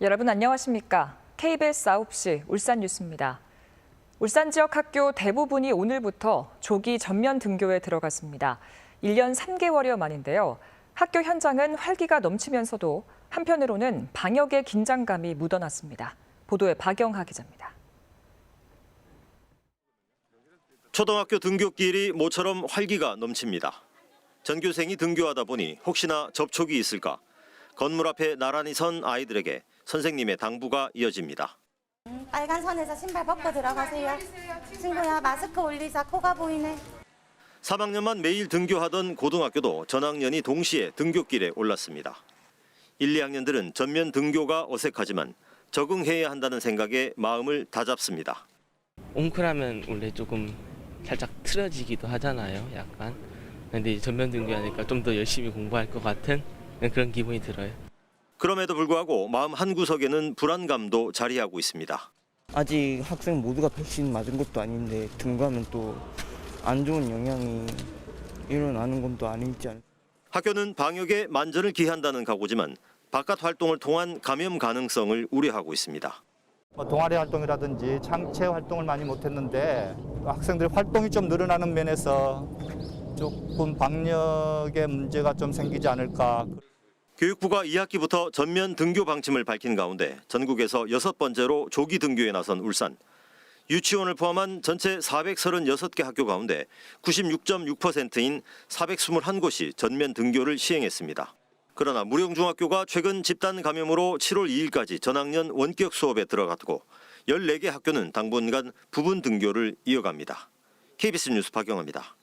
여러분 안녕하십니까? KBS 9시 울산 뉴스입니다. 울산 지역 학교 대부분이 오늘부터 조기 전면 등교에 들어갔습니다. 1년 3개월여 만인데요. 학교 현장은 활기가 넘치면서도 한편으로는 방역의 긴장감이 묻어났습니다. 보도에 박영하 기자입니다. 초등학교 등교길이 모처럼 활기가 넘칩니다. 전교생이 등교하다 보니 혹시나 접촉이 있을까 건물 앞에 나란히 선 아이들에게 선생님의 당부가 이어집니다. 빨간 선에서 신발 벗고 들어가세요. 친구야 마스크 올리자 코가 보이네. 3학년만 매일 등교하던 고등학교도 전학년이 동시에 등교길에 올랐습니다. 1, 2학년들은 전면 등교가 어색하지만 적응해야 한다는 생각에 마음을 다잡습니다. 옹크라면 원래 조금 살짝 틀어지기도 하잖아요. 약간. 근데 전면 등교하니까 좀 더 열심히 공부할 것 같은 그런 기분이 들어요. 그럼에도 불구하고 마음 한구석에는 불안감도 자리하고 있습니다. 아직 학생 모두가 백신 맞은 것도 아닌데 등교하면 또 안 좋은 영향이 일어나는 건 또 아니지 않을까. 학교는 방역에 만전을 기한다는 각오지만 바깥 활동을 통한 감염 가능성을 우려하고 있습니다. 뭐 동아리 활동이라든지 창체 활동을 많이 못했는데 학생들 활동이 좀 늘어나는 면에서 조금 방역에 문제가 좀 생기지 않을까. 교육부가 2학기부터 전면 등교 방침을 밝힌 가운데 전국에서 여섯 번째로 조기 등교에 나선 울산. 유치원을 포함한 전체 436개 학교 가운데 96.6%인 421곳이 전면 등교를 시행했습니다. 그러나 무령중학교가 최근 집단 감염으로 7월 2일까지 전학년 원격 수업에 들어갔고 14개 학교는 당분간 부분 등교를 이어갑니다. KBS 뉴스 박영아입니다.